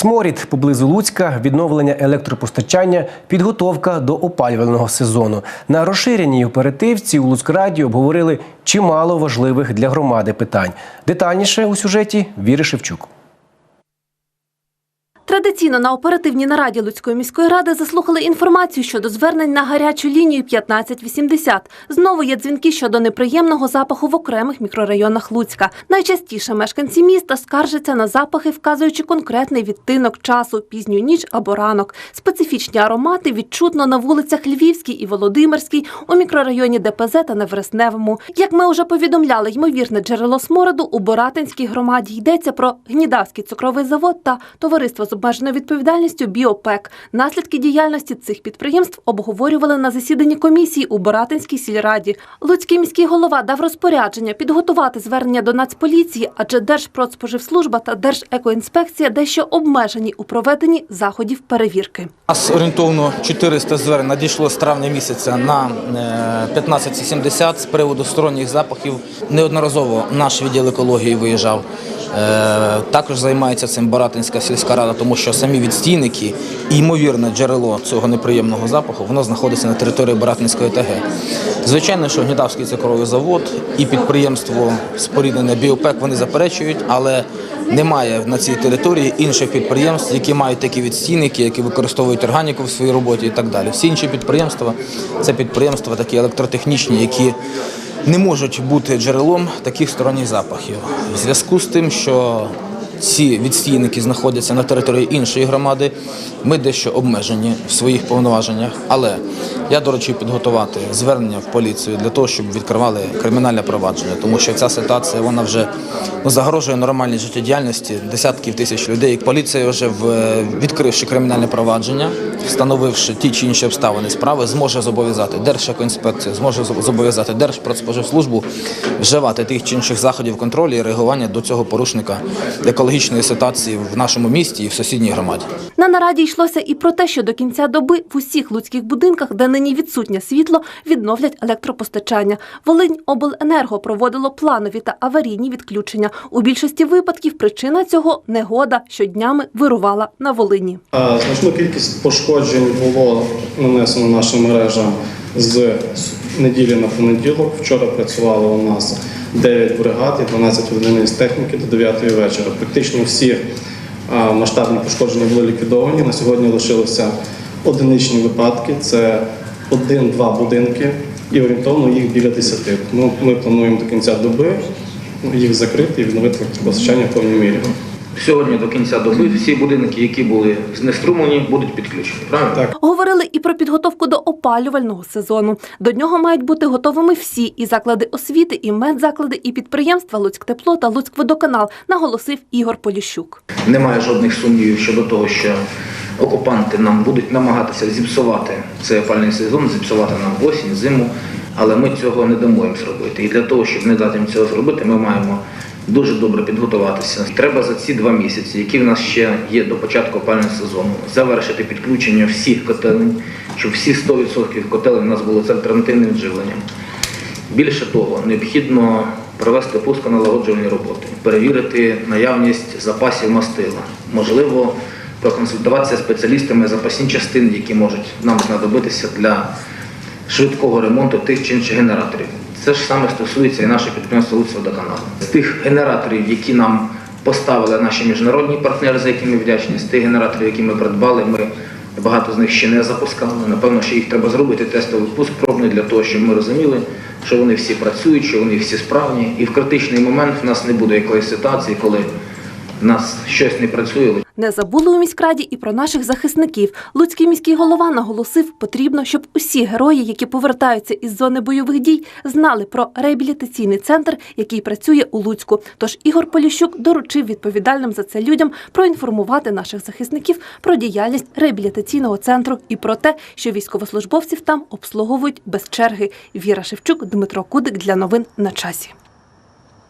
Сморід поблизу Луцька, відновлення електропостачання, підготовка до опалювального сезону. На розширеній оперативці у Луцькраді обговорили чимало важливих для громади питань. Детальніше у сюжеті Віри Шевчук. Традиційно на оперативній нараді Луцької міської ради заслухали інформацію щодо звернень на гарячу лінію 1580. Знову є дзвінки щодо неприємного запаху в окремих мікрорайонах Луцька. Найчастіше мешканці міста скаржаться на запахи, вказуючи конкретний відтинок часу, пізню ніч або ранок. Специфічні аромати відчутно на вулицях Львівській і Володимирській, у мікрорайоні ДПЗ та на Вересневому. Як ми вже повідомляли, ймовірне джерело смороду у Боратинській громаді йдеться про Гнідавський цукровий завод та товариство з обмеженою відповідальністю Біопек. Наслідки діяльності цих підприємств обговорювали на засіданні комісії у Боратинській сільраді. Луцький міський голова дав розпорядження підготувати звернення до Нацполіції, адже Держпродспоживслужба та Держекоінспекція дещо обмежені у проведенні заходів перевірки. Нас орієнтовно 400 звернень надійшло з травня місяця на е, 1570 з приводу сторонніх запахів. Неодноразово наш відділ екології виїжджав. Е, Також займається цим Баратинська сільська рада, тому що самі відстійники і ймовірне джерело цього неприємного запаху воно знаходиться на території Баратинської ТГ. Звичайно, що Гнідавський цукровий завод і підприємство споріднене Біопек вони заперечують, але немає на цій території інших підприємств, які мають такі відстійники, які використовують органіку в своїй роботі і так далі. Всі інші підприємства це підприємства такі електротехнічні, які не можуть бути джерелом таких сторонніх запахів. В зв'язку з тим, що ці відстійники знаходяться на території іншої громади, ми дещо обмежені в своїх повноваженнях. Але я доручив підготувати звернення в поліцію для того, щоб відкривали кримінальне провадження, тому що ця ситуація вона вже ну, загрожує нормальній життєдіяльності десятків тисяч людей. Поліція вже в- відкривши кримінальне провадження, встановивши ті чи інші обставини справи, зможе зобов'язати Держекоінспекцію, зможе зобов'язати Держпродспоживслужбу вживати тих чи інших заходів контролю і реагування до цього порушника екологічної ситуації в нашому місті і в сусідній громаді. На нараді йшлося і про те, що до кінця доби в усіх луцьких будинках, де нині відсутнє світло, відновлять електропостачання. Волинь обленерго проводило планові та аварійні відключення. У більшості випадків причина цього негода, що днями вирувала на Волині. Значну кількість пошкоджень було нанесено нашим мережам з неділі на понеділок. Вчора працювало у нас 9 бригад і 12 одиниць техніки до 9 вечора. Практично всі масштабні пошкодження були ліквідовані. На сьогодні лишилися одиничні випадки. Це один-два будинки і орієнтовно їх біля 10. Ну, ми плануємо до кінця доби їх закрити і відновити електропостачання в повній мірі. Сьогодні до кінця доби всі будинки, які були знеструмлені, будуть підключені. Правильно? Так. Говорили і про підготовку до опалювального сезону. До нього мають бути готовими всі і заклади освіти, і медзаклади, і підприємства Луцьктепло та Луцькводоканал, наголосив Ігор Поліщук. Немає жодних сумнівів щодо того, що окупанти нам будуть намагатися зіпсувати цей опальний сезон, зіпсувати нам осінь, зиму, але ми цього не дамо їм зробити. І для того, щоб не дати їм цього зробити, ми маємо дуже добре підготуватися. Треба за ці два місяці, які в нас ще є до початку опального сезону, завершити підключення всіх котелень, щоб всі 100% котелень у нас були з альтернативним живленням. Більше того, необхідно провести пусконалагоджувальні роботи, перевірити наявність запасів мастила, можливо, проконсультуватися з спеціалістами запасні частини, які можуть нам знадобитися для швидкого ремонту тих чи інших генераторів. Це ж саме стосується і нашого підприємства Луцьводоканалу. З тих генераторів, які нам поставили наші міжнародні партнери, за які ми вдячні, з тих генераторів, які ми придбали, ми багато з них ще не запускали. Напевно, що їх треба зробити тестовий пуск пробний для того, щоб ми розуміли, що вони всі працюють, що вони всі справні. І в критичний момент в нас не буде якоїсь ситуації, коли нас щось не працює. Не забули у міськраді і про наших захисників. Луцький міський голова наголосив, потрібно, щоб усі герої, які повертаються із зони бойових дій, знали про реабілітаційний центр, який працює у Луцьку. Тож Ігор Поліщук доручив відповідальним за це людям проінформувати наших захисників про діяльність реабілітаційного центру і про те, що військовослужбовців там обслуговують без черги. Віра Шевчук, Дмитро Кудик для новин на часі.